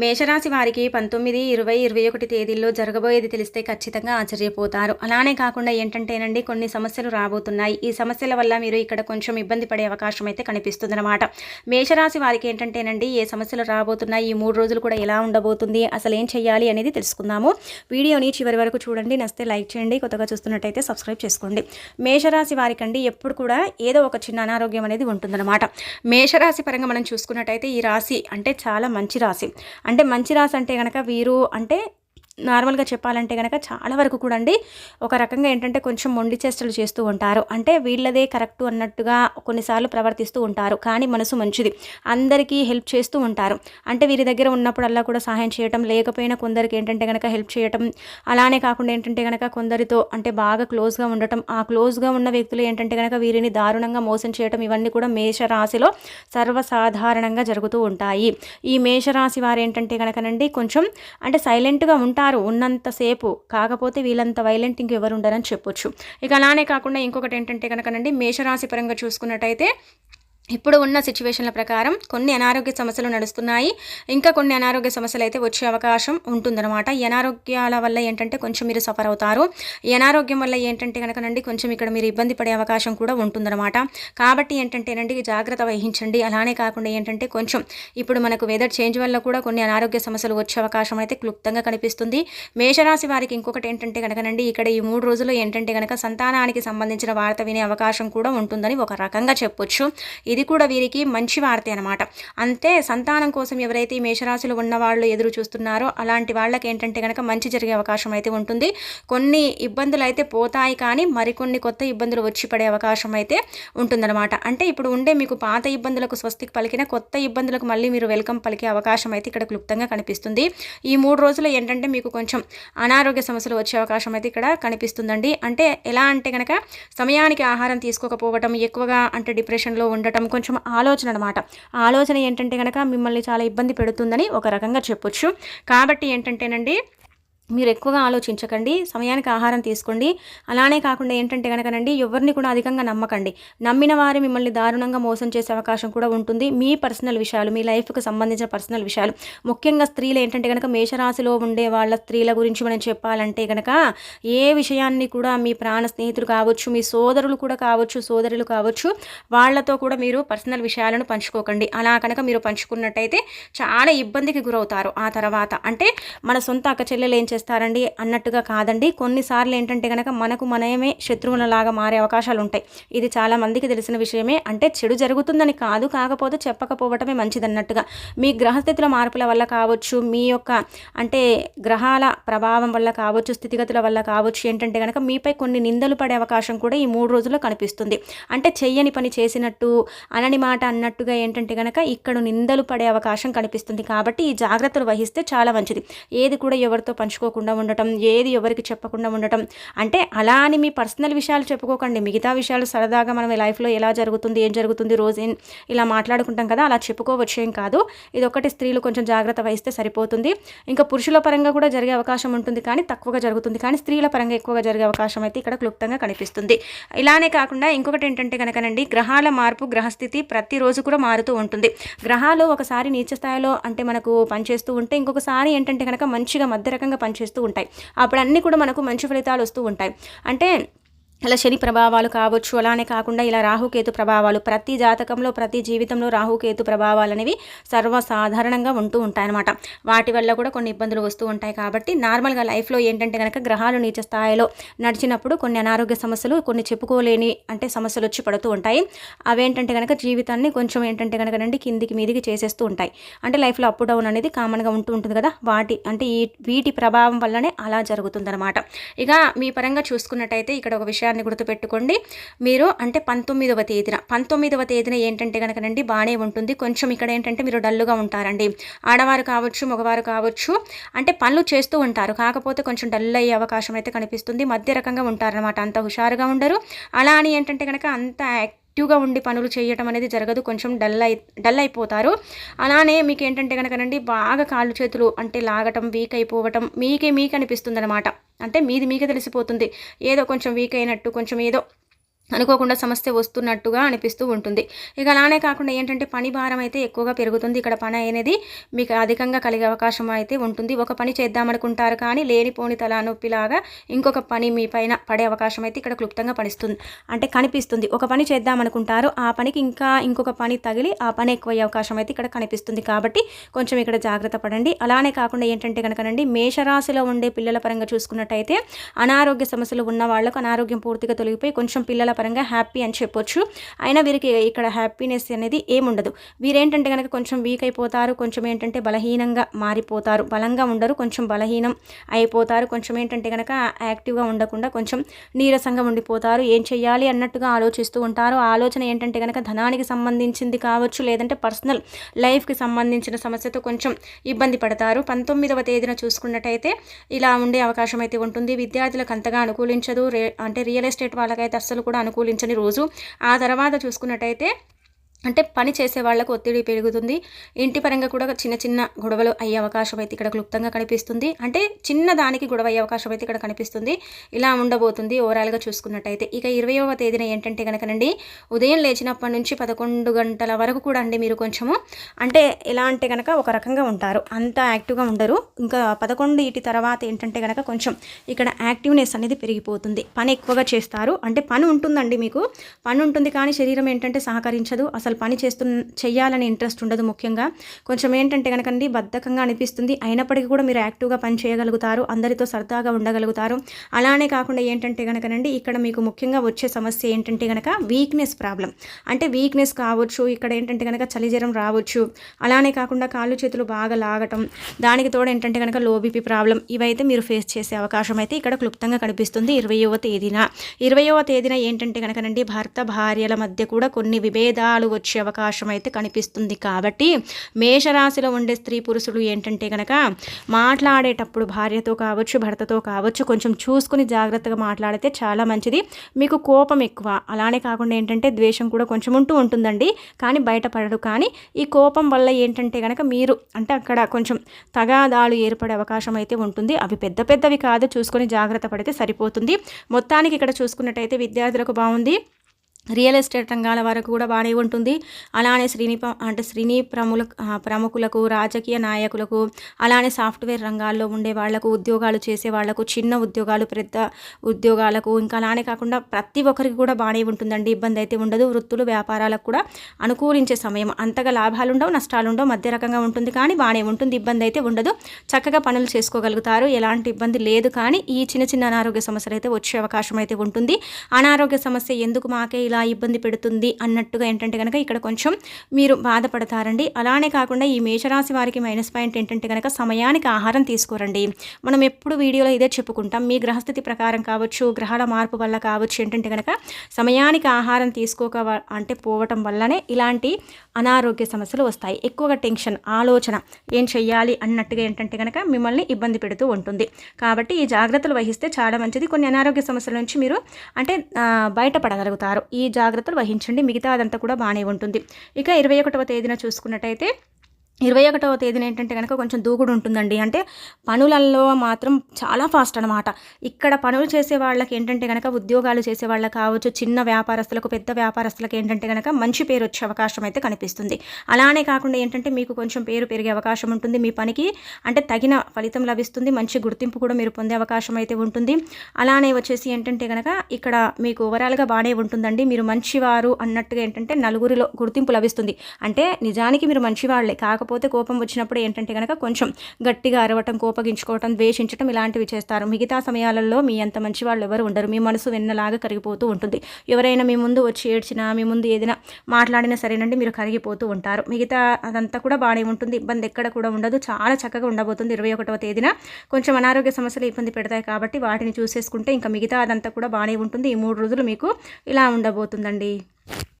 మేషరాశి వారికి పంతొమ్మిది ఇరవై ఇరవై ఒకటి తేదీల్లో జరగబోయేది తెలిస్తే ఖచ్చితంగా ఆశ్చర్యపోతారు. అలానే కాకుండా ఏంటంటేనండి కొన్ని సమస్యలు రాబోతున్నాయి. ఈ సమస్యల వల్ల మీరు ఇక్కడ కొంచెం ఇబ్బంది పడే అవకాశం అయితే కనిపిస్తుంది అనమాట మేషరాశి వారికి ఏంటంటేనండి ఏ సమస్యలు రాబోతున్నాయి ఈ మూడు రోజులు కూడా ఎలా ఉండబోతుంది అసలు ఏం చేయాలి అనేది తెలుసుకుందాము. వీడియోని చివరి వరకు చూడండి నస్తే లైక్ చేయండి కొత్తగా చూస్తున్నట్టయితే సబ్స్క్రైబ్ చేసుకోండి. మేషరాశి వారికండి ఎప్పుడు కూడా ఏదో ఒక చిన్న అనారోగ్యం అనేది ఉంటుందన్నమాట. మేషరాశి పరంగా మనం చూసుకున్నట్టయితే ఈ రాశి అంటే చాలా మంచి రాశి. అంటే మంచి రాశి అంటే కనుక వీరు అంటే నార్మల్గా చెప్పాలంటే కనుక చాలా వరకు కూడా అండి ఒక రకంగా ఏంటంటే కొంచెం మొండి చేష్టలు చేస్తూ ఉంటారు. అంటే వీళ్ళదే కరెక్ట్ అన్నట్టుగా కొన్నిసార్లు ప్రవర్తిస్తూ ఉంటారు. కానీ మనసు మంచిది. అందరికీ హెల్ప్ చేస్తూ ఉంటారు. అంటే వీరి దగ్గర ఉన్నప్పుడల్లా కూడా సహాయం చేయటం లేకపోయినా కొందరికి ఏంటంటే కనుక హెల్ప్ చేయటం అలానే కాకుండా ఏంటంటే కనుక కొందరితో అంటే బాగా క్లోజ్గా ఉండటం ఆ క్లోజ్గా ఉన్న వ్యక్తులు ఏంటంటే కనుక వీరిని దారుణంగా మోసం చేయటం ఇవన్నీ కూడా మేషరాశిలో సర్వసాధారణంగా జరుగుతూ ఉంటాయి. ఈ మేషరాశి వారు ఏంటంటే కనుకనండి కొంచెం అంటే సైలెంట్గా ఉంటారు. ఉన్నారు ఉన్నంతసేపు కాకపోతే వీళ్ళంత వైలెంట్ ఇంకెవరు ఉండరని చెప్పొచ్చు. ఇక అలానే కాకుండా ఇంకొకటి ఏంటంటే కనుకనండి మేషరాశి పరంగా చూసుకున్నట్టయితే ఇప్పుడు ఉన్న సిచ్యువేషన్ల ప్రకారం కొన్ని అనారోగ్య సమస్యలు నడుస్తున్నాయి. ఇంకా కొన్ని అనారోగ్య సమస్యలు అయితే వచ్చే అవకాశం ఉంటుందన్నమాట. ఈ అనారోగ్యాల వల్ల ఏంటంటే కొంచెం మీరు సఫర్ అవుతారు. ఈ అనారోగ్యం వల్ల ఏంటంటే కనుకనండి కొంచెం ఇక్కడ మీరు ఇబ్బంది పడే అవకాశం కూడా ఉంటుందన్నమాట. కాబట్టి ఏంటంటేనండి జాగ్రత్త వహించండి. అలానే కాకుండా ఏంటంటే కొంచెం ఇప్పుడు మనకు వెదర్ చేంజ్ వల్ల కూడా కొన్ని అనారోగ్య సమస్యలు వచ్చే అవకాశం అయితే క్లుప్తంగా కనిపిస్తుంది. మేషరాశి వారికి ఇంకొకటి ఏంటంటే కనుకనండి ఇక్కడ ఈ మూడు రోజులు ఏంటంటే కనుక సంతానానికి సంబంధించిన వార్త వినే అవకాశం కూడా ఉంటుందని ఒక రకంగా చెప్పొచ్చు. ఇది ఇది కూడా వీరికి మంచి వార్త అనమాట అంతే సంతానం కోసం ఎవరైతే ఈ మేషరాశులు ఉన్నవాళ్ళు ఎదురు చూస్తున్నారో అలాంటి వాళ్ళకి ఏంటంటే కనుక మంచి జరిగే అవకాశం అయితే ఉంటుంది. కొన్ని ఇబ్బందులు అయితే పోతాయి కానీ మరికొన్ని కొత్త ఇబ్బందులు వచ్చి పడే అవకాశం అయితే ఉంటుందన్నమాట. అంటే ఇప్పుడు ఉండే మీకు పాత ఇబ్బందులకు స్వస్తికి పలికిన కొత్త ఇబ్బందులకు మళ్ళీ మీరు వెల్కమ్ పలికే అవకాశం అయితే ఇక్కడ క్లుప్తంగా కనిపిస్తుంది. ఈ మూడు రోజులు ఏంటంటే మీకు కొంచెం అనారోగ్య సమస్యలు వచ్చే అవకాశం అయితే ఇక్కడ కనిపిస్తుందండి. అంటే ఎలా అంటే కనుక సమయానికి ఆహారం తీసుకోకపోవటం ఎక్కువగా అంటే డిప్రెషన్లో ఉండటం కొంచెం ఆలోచన అనమాట ఆలోచన ఏంటంటే కనుక మిమ్మల్ని చాలా ఇబ్బంది పెడుతుందని ఒక రకంగా చెప్పొచ్చు. కాబట్టి ఏంటంటేనండి మీరు ఎక్కువగా ఆలోచించకండి సమయానికి ఆహారం తీసుకోండి. అలానే కాకుండా ఏంటంటే కనుకనండి ఎవరిని కూడా అధికంగా నమ్మకండి. నమ్మిన వారు మిమ్మల్ని దారుణంగా మోసం చేసే అవకాశం కూడా ఉంటుంది. మీ పర్సనల్ విషయాలు మీ లైఫ్కి సంబంధించిన పర్సనల్ విషయాలు. ముఖ్యంగా స్త్రీలు ఏంటంటే కనుక మేషరాశిలో ఉండే వాళ్ళ స్త్రీల గురించి మనం చెప్పాలంటే కనుక ఏ విషయాన్ని కూడా మీ ప్రాణ స్నేహితులు కావచ్చు మీ సోదరులు కూడా కావచ్చు సోదరులు కావచ్చు వాళ్ళతో కూడా మీరు పర్సనల్ విషయాలను పంచుకోకండి. అలా కనుక మీరు పంచుకున్నట్టయితే చాలా ఇబ్బందికి గురవుతారు. ఆ తర్వాత అంటే మన సొంత అక్క చెల్లెలు ఏం చేస్తారండి అన్నట్టుగా కాదండి. కొన్నిసార్లు ఏంటంటే కనుక మనకు మనమే శత్రువులలాగా మారే అవకాశాలు ఉంటాయి ఇది చాలా మందికి తెలిసిన విషయమే. అంటే చెడు జరుగుతుందని కాదు కాకపోతే చెప్పకపోవటమే మంచిదన్నట్టుగా. మీ గ్రహస్థితుల మార్పుల వల్ల కావచ్చు మీ యొక్క అంటే గ్రహాల ప్రభావం వల్ల కావచ్చు స్థితిగతుల వల్ల కావచ్చు ఏంటంటే కనుక మీపై కొన్ని నిందలు పడే అవకాశం కూడా ఈ మూడు రోజుల్లో కనిపిస్తుంది. అంటే చెయ్యని పని చేసినట్టు అనని మాట అన్నట్టుగా ఏంటంటే కనుక ఇక్కడ నిందలు పడే అవకాశం కనిపిస్తుంది. కాబట్టి ఈ జాగ్రత్తలు వహిస్తే చాలా మంచిది. ఏది కూడా ఎవరితో పంచుకో దాచుకోకుండా ఉండటం ఏది ఎవరికి చెప్పకుండా ఉండటం. అంటే అలా అని మీ పర్సనల్ విషయాలు చెప్పుకోకండి. మిగతా విషయాలు సరదాగా మనం లైఫ్లో ఎలా జరుగుతుంది ఏం జరుగుతుంది రోజు ఇలా మాట్లాడుకుంటాం కదా అలా చెప్పుకోవచ్చు ఏం కాదు. ఇది ఒకటి స్త్రీలు కొంచెం జాగ్రత్త వహిస్తే సరిపోతుంది. ఇంకా పురుషుల పరంగా కూడా జరిగే అవకాశం ఉంటుంది కానీ తక్కువగా జరుగుతుంది. కానీ స్త్రీల పరంగా ఎక్కువగా జరిగే అవకాశం అయితే ఇక్కడ క్లుప్తంగా కనిపిస్తుంది. ఇలానే కాకుండా ఇంకొకటి ఏంటంటే కనుకనండి గ్రహాల మార్పు గ్రహస్థితి ప్రతిరోజు కూడా మారుతూ ఉంటుంది. గ్రహాలు ఒకసారి నీచ స్థాయిలో అంటే మనకు పనిచేస్తూ ఉంటే ఇంకొకసారి ఏంటంటే కనుక మంచిగా మధ్య రకంగా పనిచేస్తూ ఉంటాయి. అప్పుడు అన్నీ కూడా మనకు మంచి ఫలితాలు వస్తూ ఉంటాయి. అంటే అలా శని ప్రభావాలు కావచ్చు అలానే కాకుండా ఇలా రాహుకేతు ప్రభావాలు ప్రతి జాతకంలో ప్రతి జీవితంలో రాహుకేతు ప్రభావాలు అనేవి సర్వసాధారణంగా ఉంటూ ఉంటాయన్నమాట. వాటి వల్ల కూడా కొన్ని ఇబ్బందులు వస్తూ ఉంటాయి కాబట్టి నార్మల్గా లైఫ్లో ఏంటంటే కనుక గ్రహాలు నీచ స్థాయిలో నడిచినప్పుడు కొన్ని అనారోగ్య సమస్యలు కొన్ని చెప్పుకోలేని అంటే సమస్యలు వచ్చి పడుతూ ఉంటాయి. అవేంటంటే కనుక జీవితాన్ని కొంచెం ఏంటంటే కనుక నండి కిందికి మీదికి చేసేస్తూ ఉంటాయి. అంటే లైఫ్లో అప్ డౌన్ అనేది కామన్గా ఉంటూ ఉంటుంది కదా వాటి అంటే ఈ వీటి ప్రభావం వల్లనే అలా జరుగుతుందన్నమాట. ఇక మీ పరంగా చూసుకున్నట్టయితే ఇక్కడ ఒక విషయం విషయాన్ని గుర్తుపెట్టుకోండి. మీరు అంటే పంతొమ్మిదవ తేదీన పంతొమ్మిదవ తేదీన ఏంటంటే కనుకనండి బాగానే ఉంటుంది. కొంచెం ఇక్కడ ఏంటంటే మీరు డల్లుగా ఉంటారండి. ఆడవారు కావచ్చు మగవారు కావచ్చు అంటే పనులు చేస్తూ ఉంటారు. కాకపోతే కొంచెం డల్ అయ్యే అవకాశం అయితే కనిపిస్తుంది. మధ్య రకంగా ఉంటారనమాట అంత హుషారుగా ఉండరు. అలా అని ఏంటంటే కనుక అంత యాక్టివ్గా ఉండి పనులు చేయటం అనేది జరగదు. కొంచెం డల్ అయి డల్ అయిపోతారు. అలానే మీకు ఏంటంటే కనుకనండి బాగా కాళ్ళు చేతులు అంటే లాగటం వీక్ అయిపోవటం మీకే మీకు అనిపిస్తుంది అనమాట అంటే మీది మీకే తెలిసిపోతుంది. ఏదో కొంచెం వీక్ అయినట్టు కొంచెం ఏదో అనుకోకుండా సమస్య వస్తున్నట్టుగా అనిపిస్తూ ఉంటుంది. ఇక అలానే కాకుండా ఏంటంటే పని భారం అయితే ఎక్కువగా పెరుగుతుంది. ఇక్కడ పని అనేది మీకు అధికంగా కలిగే అవకాశం అయితే ఉంటుంది. ఒక పని చేద్దామనుకుంటారు కానీ లేనిపోని తలనొప్పిలాగా ఇంకొక పని మీ పైన పడే అవకాశం అయితే ఇక్కడ క్లుప్తంగా పడిస్తుంది అంటే కనిపిస్తుంది. ఒక పని చేద్దామనుకుంటారు ఆ పనికి ఇంకా ఇంకొక పని తగిలి ఆ పని ఎక్కువ అవకాశం అయితే ఇక్కడ కనిపిస్తుంది. కాబట్టి కొంచెం ఇక్కడ జాగ్రత్త పడండి. అలానే కాకుండా ఏంటంటే కనుకనండి మేషరాశిలో ఉండే పిల్లల పరంగా చూసుకున్నట్టయితే అనారోగ్య సమస్యలు ఉన్న వాళ్ళకు అనారోగ్యం పూర్తిగా తొలగిపోయి కొంచెం పిల్లల పరంగా హ్యాపీ అని చెప్పొచ్చు. అయినా వీరికి ఇక్కడ హ్యాపీనెస్ అనేది ఏముండదు. వీరేంటంటే కనుక కొంచెం వీక్ అయిపోతారు కొంచెం ఏంటంటే బలహీనంగా మారిపోతారు. బలంగా ఉండరు కొంచెం బలహీనం అయిపోతారు. కొంచెం ఏంటంటే కనుక యాక్టివ్గా ఉండకుండా కొంచెం నీరసంగా ఉండిపోతారు. ఏం చేయాలి అన్నట్టుగా ఆలోచిస్తూ ఉంటారు. ఆలోచన ఏంటంటే కనుక ధనానికి సంబంధించింది కావచ్చు లేదంటే పర్సనల్ లైఫ్కి సంబంధించిన సమస్యతో కొంచెం ఇబ్బంది పడతారు. పంతొమ్మిదవ తేదీన చూసుకున్నట్టయితే ఇలా ఉండే అవకాశం అయితే ఉంటుంది. విద్యార్థులకు అంతగా అనుకూలించదు. రే అంటే రియల్ ఎస్టేట్ వాళ్ళకైతే అస్సలు కూడా అనుకూలించని రోజు. ఆ తర్వాత చూసుకున్నట్టయితే అంటే పని చేసే వాళ్ళకు ఒత్తిడి పెరుగుతుంది. ఇంటి పరంగా కూడా చిన్న చిన్న గొడవలు అయ్యే అవకాశం అయితే ఇక్కడ క్లుప్తంగా కనిపిస్తుంది. అంటే చిన్న దానికి గొడవ అయ్యే అవకాశం అయితే ఇక్కడ కనిపిస్తుంది. ఇలా ఉండబోతుంది ఓవరాల్గా చూసుకున్నట్టయితే. ఇక ఇరవయవ తేదీన ఏంటంటే కనుకనండి ఉదయం లేచినప్పటి నుంచి పదకొండు గంటల వరకు కూడా అండి మీరు కొంచెము అంటే ఎలా అంటే కనుక ఒక రకంగా ఉంటారు. అంత యాక్టివ్గా ఉండరు. ఇంకా పదకొండు ఇటు తర్వాత ఏంటంటే కనుక కొంచెం ఇక్కడ యాక్టివ్నెస్ అనేది పెరిగిపోతుంది. పని ఎక్కువగా చేస్తారు. అంటే పని ఉంటుందండి మీకు. పని ఉంటుంది కానీ శరీరం ఏంటంటే సహకరించదు. అసలు అసలు పని చేస్తు చేయాలని ఇంట్రెస్ట్ ఉండదు ముఖ్యంగా. కొంచెం ఏంటంటే కనుకండి బద్ధకంగా అనిపిస్తుంది. అయినప్పటికీ కూడా మీరు యాక్టివ్గా పని చేయగలుగుతారు. అందరితో సరదాగా ఉండగలుగుతారు. అలానే కాకుండా ఏంటంటే కనుకనండి ఇక్కడ మీకు ముఖ్యంగా వచ్చే సమస్య ఏంటంటే కనుక వీక్నెస్ ప్రాబ్లం అంటే వీక్నెస్ కావచ్చు ఇక్కడ ఏంటంటే కనుక చలిజ్వరం రావచ్చు. అలానే కాకుండా కాళ్ళు చేతులు బాగా లాగటం దానికి తోడు ఏంటంటే కనుక లో బీపీ ప్రాబ్లం ఇవైతే మీరు ఫేస్ చేసే అవకాశం అయితే ఇక్కడ క్లుప్తంగా కనిపిస్తుంది ఇరవయవ తేదీన. ఇరవయవ తేదీన ఏంటంటే కనుకనండి భర్త భార్యల మధ్య కూడా కొన్ని విభేదాలు వచ్చే అవకాశం అయితే కనిపిస్తుంది. కాబట్టి మేషరాశిలో ఉండే స్త్రీ పురుషులు ఏంటంటే కనుక మాట్లాడేటప్పుడు భార్యతో కావచ్చు భర్తతో కావచ్చు కొంచెం చూసుకుని జాగ్రత్తగా మాట్లాడితే చాలా మంచిది. మీకు కోపం ఎక్కువ. అలానే కాకుండా ఏంటంటే ద్వేషం కూడా కొంచెం ఉంటూ ఉంటుందండి. కానీ బయటపడడు కానీ ఈ కోపం వల్ల ఏంటంటే కనుక మీరు అంటే అక్కడ కొంచెం తగాదాలు ఏర్పడే అవకాశం అయితే ఉంటుంది. అవి పెద్ద పెద్దవి కాదు. చూసుకొని జాగ్రత్త పడితే సరిపోతుంది. మొత్తానికి ఇక్కడ చూసుకున్నట్టయితే విద్యార్థులకు బాగుంది. రియల్ ఎస్టేట్ రంగాల వరకు కూడా బాగానే ఉంటుంది. అలానే శ్రీని అంటే శ్రీని ప్రముల ప్రముఖులకు రాజకీయ నాయకులకు అలానే సాఫ్ట్వేర్ రంగాల్లో ఉండే వాళ్ళకు ఉద్యోగాలు చేసే వాళ్ళకు చిన్న ఉద్యోగాలు పెద్ద ఉద్యోగాలకు ఇంకా అలానే కాకుండా ప్రతి ఒక్కరికి కూడా బాగానే ఉంటుందండి. ఇబ్బంది అయితే ఉండదు. వృత్తులు వ్యాపారాలకు కూడా అనుకూలించే సమయం. అంతగా లాభాలు ఉండవు నష్టాలు ఉండవు మధ్య రకంగా ఉంటుంది కానీ బాగానే ఉంటుంది. ఇబ్బంది అయితే ఉండదు. చక్కగా పనులు చేసుకోగలుగుతారు. ఎలాంటి ఇబ్బంది లేదు కానీ ఈ చిన్న చిన్న అనారోగ్య సమస్యలు అయితే వచ్చే అవకాశం అయితే ఉంటుంది. అనారోగ్య సమస్య ఎందుకు మాకే ఇలా ఇబ్బంది పెడుతుంది అన్నట్టుగా ఏంటంటే కనుక ఇక్కడ కొంచెం మీరు బాధపడతారండి. అలానే కాకుండా ఈ మేషరాశి వారికి మైనస్ పాయింట్ ఏంటంటే కనుక సమయానికి ఆహారం తీసుకోరండి. మనం ఎప్పుడు వీడియోలో ఇదే చెప్పుకుంటాం. మీ గ్రహస్థితి ప్రకారం కావచ్చు గ్రహాల మార్పు వల్ల కావచ్చు ఏంటంటే కనుక సమయానికి ఆహారం తీసుకోక అంటే పోవటం వల్లనే ఇలాంటి అనారోగ్య సమస్యలు వస్తాయి. ఎక్కువగా టెన్షన్ ఆలోచన ఏం చెయ్యాలి అన్నట్టుగా ఏంటంటే కనుక మిమ్మల్ని ఇబ్బంది పెడుతూ ఉంటుంది. కాబట్టి ఈ జాగ్రత్తలు వహిస్తే చాలా మంచిది. కొన్ని అనారోగ్య సమస్యల నుంచి మీరు అంటే బయటపడగలుగుతారు. ఈ ఈ జాగ్రత్తలు వహించండి. మిగతా అదంతా కూడా బాగానే ఉంటుంది. ఇక ఇరవై ఒకటవ తేదీన చూసుకున్నట్టయితే ఇరవై ఒకటవ తేదీన ఏంటంటే కనుక కొంచెం దూకుడు ఉంటుందండి. అంటే పనులలో మాత్రం చాలా ఫాస్ట్ అనమాట ఇక్కడ పనులు చేసే వాళ్ళకి ఏంటంటే కనుక ఉద్యోగాలు చేసే వాళ్ళకి కావచ్చు చిన్న వ్యాపారస్తులకు పెద్ద వ్యాపారస్తులకు ఏంటంటే కనుక మంచి పేరు వచ్చే అవకాశం అయితే కనిపిస్తుంది. అలానే కాకుండా ఏంటంటే మీకు కొంచెం పేరు పెరిగే అవకాశం ఉంటుంది. మీ పనికి అంటే తగిన ఫలితం లభిస్తుంది. మంచి గుర్తింపు కూడా మీరు పొందే అవకాశం అయితే ఉంటుంది. అలానే వచ్చేసి ఏంటంటే కనుక ఇక్కడ మీకు ఓవరాల్గా బాగానే ఉంటుందండి. మీరు మంచివారు అన్నట్టుగా ఏంటంటే నలుగురిలో గుర్తింపు లభిస్తుంది. అంటే నిజానికి మీరు మంచివాళ్ళే కాకపోతే కాకపోతే కోపం వచ్చినప్పుడు ఏంటంటే కనుక కొంచెం గట్టిగా అరవటం కోపగించుకోవటం ద్వేషించటం ఇలాంటివి చేస్తారు. మిగతా సమయాలలో మీ అంత మంచి వాళ్ళు ఎవరు ఉండరు. మీ మనసు వెన్నలాగా కరిగిపోతూ ఉంటుంది. ఎవరైనా మీ ముందు వచ్చి ఏడ్చినా మీ ముందు ఏదైనా మాట్లాడినా సరేనండి మీరు కరిగిపోతూ ఉంటారు. మిగతా అదంతా కూడా బాగానే ఉంటుంది. ఇబ్బంది ఎక్కడ కూడా ఉండదు. చాలా చక్కగా ఉండబోతుంది. ఇరవై ఒకటవ తేదీన కొంచెం అనారోగ్య సమస్యలు ఇబ్బంది పెడతాయి కాబట్టి వాటిని చూసేసుకుంటే ఇంకా మిగతా అదంతా కూడా బాగానే ఉంటుంది. ఈ మూడు రోజులు మీకు ఇలా ఉండబోతుందండి.